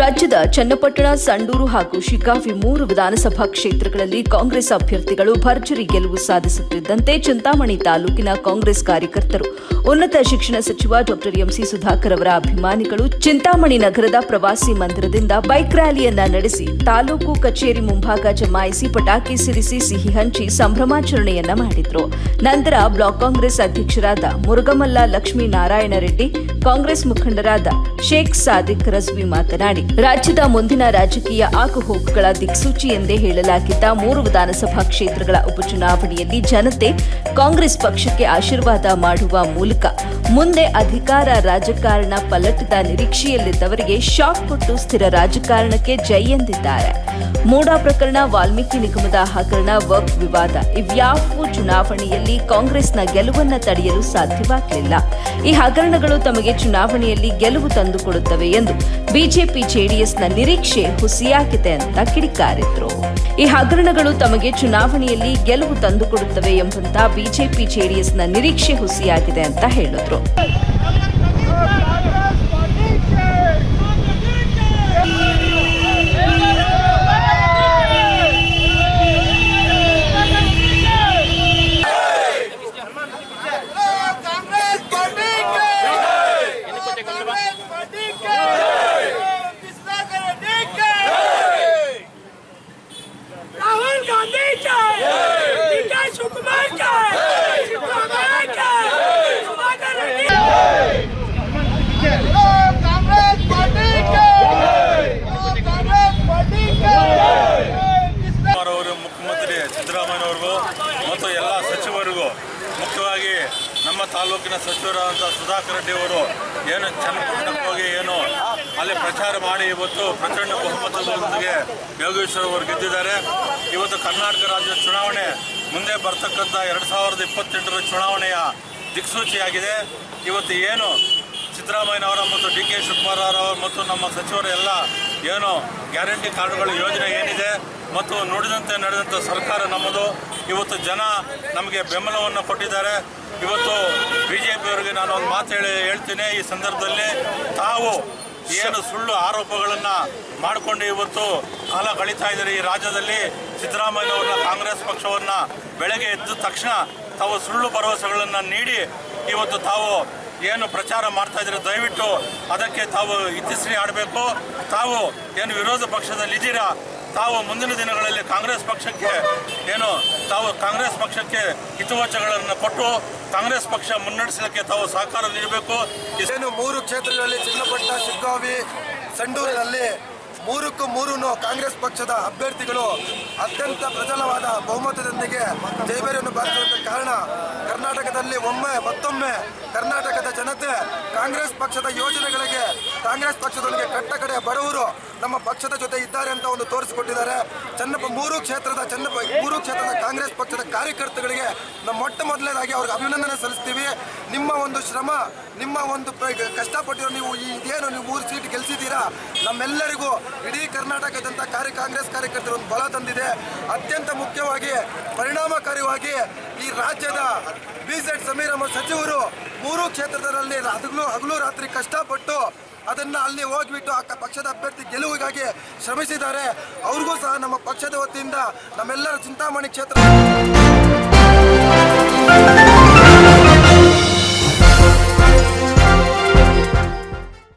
ರಾಜ್ಯದ ಚನ್ನಪಟ್ಟಣ, ಸಂಡೂರು ಹಾಗೂ ಶಿಕಾಫಿ ಮೂರು ವಿಧಾನಸಭಾ ಕ್ಷೇತ್ರಗಳಲ್ಲಿ ಕಾಂಗ್ರೆಸ್ ಅಭ್ಯರ್ಥಿಗಳು ಭರ್ಜರಿ ಗೆಲುವು ಸಾಧಿಸುತ್ತಿದ್ದಂತೆ ಚಿಂತಾಮಣಿ ತಾಲೂಕಿನ ಕಾಂಗ್ರೆಸ್ ಕಾರ್ಯಕರ್ತರು. ಉನ್ನತ ಶಿಕ್ಷಣ ಸಚಿವ ಡಾಕ್ಟರ್ ಎಂಸಿ ಸುಧಾಕರ್ ಅವರ ಅಭಿಮಾನಿಗಳು ಚಿಂತಾಮಣಿ ನಗರದ ಪ್ರವಾಸಿ ಮಂದಿರದಿಂದ ಬೈಕ್ ರ್ಯಾಲಿಯನ್ನ ನಡೆಸಿ ತಾಲೂಕು ಕಚೇರಿ ಮುಂಭಾಗ ಜಮಾಯಿಸಿ ಪಟಾಕಿ ಸಿಡಿಸಿ ಸಿಹಿ ಹಂಚಿ ಸಂಭ್ರಮಾಚರಣೆಯನ್ನ ಮಾಡಿದ್ರು. ನಂತರ ಬ್ಲಾಕ್ ಕಾಂಗ್ರೆಸ್ ಅಧ್ಯಕ್ಷರಾದ ಮುರುಗಮಲ್ಲ ಲಕ್ಷ್ಮೀ ನಾರಾಯಣ ರೆಡ್ಡಿ, ಕಾಂಗ್ರೆಸ್ ಮುಖಂಡರಾದ ಶೇಖ್ ಸಾದಿಕ್ ರಜ್ವಿ ಮಾತನಾಡಿ ರಾಜ್ಯದ ಮುಂದಿನ ರಾಜಕೀಯ ಆಗುಹೋಗುಗಳ ದಿಕ್ಸೂಚಿ ಎಂದೇ ಹೇಳಲಾಗಿದ್ದ ಮೂರು ವಿಧಾನಸಭಾ ಕ್ಷೇತ್ರಗಳ ಉಪಚುನಾವಣೆಯಲ್ಲಿ ಜನತೆ ಕಾಂಗ್ರೆಸ್ ಪಕ್ಷಕ್ಕೆ ಆಶೀರ್ವಾದ ಮಾಡುವ ಮೂಲಕ ಮುಂದೆ ಅಧಿಕಾರ ರಾಜಕಾರಣ ಪಲ್ಲಟದ ನಿರೀಕ್ಷೆಯಲ್ಲಿದ್ದವರಿಗೆ ಶಾಕ್ ಕೊಟ್ಟು ಸ್ಥಿರ ರಾಜಕಾರಣಕ್ಕೆ ಜೈ ಎಂದಿದ್ದಾರೆ. ಮೂಡಾ ಪ್ರಕರಣ, ವಾಲ್ಮೀಕಿ ನಿಗಮದ ಹಗರಣ, ವಕ್ ವಿವಾದ ಇವ್ಯಾವುವು ಚುನಾವಣೆಯಲ್ಲಿ ಕಾಂಗ್ರೆಸ್ನ ಗೆಲುವನ್ನ ತಡೆಯಲು ಸಾಧ್ಯವಾಗಲಿಲ್ಲ. ಈ ಹಗರಣಗಳು ತಮಗೆ ಚುನಾವಣೆಯಲ್ಲಿ ಗೆಲುವು ತಂದುಕೊಡುತ್ತವೆ ಎಂದು ಬಿಜೆಪಿ ಜೆಡಿಎಸ್ನ ನಿರೀಕ್ಷೆ ಹುಸಿಯಾಗಿದೆ ಅಂತ ಕಿಡಿಕಾರಿದ್ರು. ಈ ಹಗರಣಗಳು ತಮಗೆ ಚುನಾವಣೆಯಲ್ಲಿ ಗೆಲುವು ತಂದುಕೊಡುತ್ತವೆ ಎಂಬಂತ ಬಿಜೆಪಿ ಜೆಡಿಎಸ್ನ ನಿರೀಕ್ಷೆ ಹುಸಿಯಾಗಿದೆ ಅಂತ ಹೇಳಿದ್ರು. ಮತ್ತು ಎಲ್ಲ ಸಚಿವರಿಗೂ ಮುಖ್ಯವಾಗಿ ನಮ್ಮ ತಾಲೂಕಿನ ಸಚಿವರಾದಂಥ ಸುಧಾಕರ್ ರೆಡ್ಡಿ ಅವರು ಏನು ಚನ್ನಪಟ್ಟಣಕ್ಕೆ ಹೋಗಿ ಏನು ಅಲ್ಲಿ ಪ್ರಚಾರ ಮಾಡಿ ಇವತ್ತು ಪ್ರಚಂಡ ಬಹುಮತದೊಂದಿಗೆ ಯೋಗೇಶ್ವರ ಅವರು ಗೆದ್ದಿದ್ದಾರೆ. ಇವತ್ತು ಕರ್ನಾಟಕ ರಾಜ್ಯ ಚುನಾವಣೆ ಮುಂದೆ ಬರ್ತಕ್ಕಂಥ ಎರಡು ಸಾವಿರದ ಇಪ್ಪತ್ತೆಂಟರ ಚುನಾವಣೆಯ ದಿಕ್ಸೂಚಿಯಾಗಿದೆ. ಇವತ್ತು ಏನು ಸಿದ್ದರಾಮಯ್ಯನವರ ಮತ್ತು ಡಿ ಕೆ ಶಿವಕುಮಾರ್ ಮತ್ತು ನಮ್ಮ ಸಚಿವರ ಎಲ್ಲ ಏನು ಗ್ಯಾರಂಟಿ ಕಾರ್ಡುಗಳ ಯೋಜನೆ ಏನಿದೆ ಮತ್ತು ನುಡಿದಂತೆ ನಡೆದಂಥ ಸರ್ಕಾರ ನಮ್ಮದು. ಇವತ್ತು ಜನ ನಮಗೆ ಬೆಂಬಲವನ್ನು ಕೊಟ್ಟಿದ್ದಾರೆ. ಇವತ್ತು ಬಿ ಜೆ ಪಿಯವರಿಗೆ ನಾನು ಒಂದು ಮಾತು ಹೇಳಿ ಹೇಳ್ತೀನಿ. ಈ ಸಂದರ್ಭದಲ್ಲಿ ತಾವು ಏನು ಸುಳ್ಳು ಆರೋಪಗಳನ್ನು ಮಾಡಿಕೊಂಡು ಇವತ್ತು ಕಾಲ ಕಳೀತಾ ಇದ್ದಾರೆ. ಈ ರಾಜ್ಯದಲ್ಲಿ ಸಿದ್ದರಾಮಯ್ಯವ್ರನ್ನ ಕಾಂಗ್ರೆಸ್ ಪಕ್ಷವನ್ನು ಬೆಳಗ್ಗೆ ಎದ್ದ ತಕ್ಷಣ ತಾವು ಸುಳ್ಳು ಭರವಸೆಗಳನ್ನು ನೀಡಿ ಇವತ್ತು ತಾವು ಏನು ಪ್ರಚಾರ ಮಾಡ್ತಾ ಇದ್ರೆ ದಯವಿಟ್ಟು ಅದಕ್ಕೆ ತಾವು ಇತಿಶ್ರೀ ಆಡಬೇಕು. ತಾವು ಏನು ವಿರೋಧ ಪಕ್ಷದಲ್ಲಿ ಇದ್ದೀರಾ? ತಾವು ಮುಂದಿನ ದಿನಗಳಲ್ಲಿ ಕಾಂಗ್ರೆಸ್ ಪಕ್ಷಕ್ಕೆ ಏನು ತಾವು ಕಾಂಗ್ರೆಸ್ ಪಕ್ಷಕ್ಕೆ ಹಿತವಚಗಳನ್ನು ಕೊಟ್ಟು ಕಾಂಗ್ರೆಸ್ ಪಕ್ಷ ಮುನ್ನಡೆಸಲಿಕ್ಕೆ ತಾವು ಸಹಕಾರ ನೀಡಬೇಕು. ಏನು ಮೂರು ಕ್ಷೇತ್ರಗಳಲ್ಲಿ ಚಿನ್ನಪಟ್ಟಣ ಶಿಗ್ಗಾವಿ, ಸಂಡೂರಿನಲ್ಲಿ ಮೂರಕ್ಕೂ ಮೂರೂ ಕಾಂಗ್ರೆಸ್ ಪಕ್ಷದ ಅಭ್ಯರ್ಥಿಗಳು ಅತ್ಯಂತ ಪ್ರಜಲವಾದ ಬಹುಮತದೊಂದಿಗೆ ಜಯಬೇರಿಯನ್ನು ಬಾರಿಸಿದ ಕಾರಣ ಕರ್ನಾಟಕದಲ್ಲಿ ಒಮ್ಮೆ ಮತ್ತೊಮ್ಮೆ ಕರ್ನಾಟಕದ ಜನತೆ ಕಾಂಗ್ರೆಸ್ ಪಕ್ಷದ ಯೋಜನೆಗಳಿಗೆ ಕಾಂಗ್ರೆಸ್ ಪಕ್ಷದೊಂದಿಗೆ ಕಟ್ಟ ಕಡೆ ಬಡವರು ನಮ್ಮ ಪಕ್ಷದ ಜೊತೆ ಇದ್ದಾರೆ ಅಂತ ಒಂದು ತೋರಿಸಿಕೊಟ್ಟಿದ್ದಾರೆ. ಚನ್ನಪ್ಪ ಮೂರು ಕ್ಷೇತ್ರದ ಚನ್ನಪ್ಪ ಮೂರು ಕ್ಷೇತ್ರದ ಕಾಂಗ್ರೆಸ್ ಪಕ್ಷದ ಕಾರ್ಯಕರ್ತಗಳಿಗೆ ನಮ್ಮ ಮೊಟ್ಟ ಮೊದಲನೇದಾಗಿ ಅವ್ರಿಗೆ ಅಭಿನಂದನೆ ಸಲ್ಲಿಸ್ತೀವಿ. ನಿಮ್ಮ ಒಂದು ಶ್ರಮ, ನಿಮ್ಮ ಒಂದು ಕಷ್ಟಪಟ್ಟಿರೋ ನೀವು ಇದೇನು ನೀವು ಮೂರು ಸೀಟ್ ಗೆಲ್ಸಿದ್ದೀರಾ? ನಮ್ಮೆಲ್ಲರಿಗೂ ಇಡೀ ಕರ್ನಾಟಕದಂತ ಕಾರ್ಯ ಕಾಂಗ್ರೆಸ್ ಕಾರ್ಯಕರ್ತರು ಒಂದು ಬಲ ತಂದಿದೆ. ಅತ್ಯಂತ ಮುಖ್ಯವಾಗಿ, ಪರಿಣಾಮಕಾರಿಯಾಗಿ ಈ ರಾಜ್ಯದ ಬಿ ಸಮೀರ್ ಅಹಮದ್ ಸಚಿವರು ಮೂರು ಕ್ಷೇತ್ರದಲ್ಲಿ ಹಗಲು ಹಗಲು ರಾತ್ರಿ ಕಷ್ಟಪಟ್ಟು ಅದನ್ನ ಅಲ್ಲಿ ಹೋಗಿಬಿಟ್ಟು ಆ ಪಕ್ಷದ ಅಭ್ಯರ್ಥಿ ಗೆಲುವಿಗಾಗಿ ಶ್ರಮಿಸಿದ್ದಾರೆ. ಅವ್ರಿಗೂ ಸಹ ನಮ್ಮ ಪಕ್ಷದ ವತಿಯಿಂದ ನಮ್ಮೆಲ್ಲರ ಚಿಂತಾಮಣಿ ಕ್ಷೇತ್ರ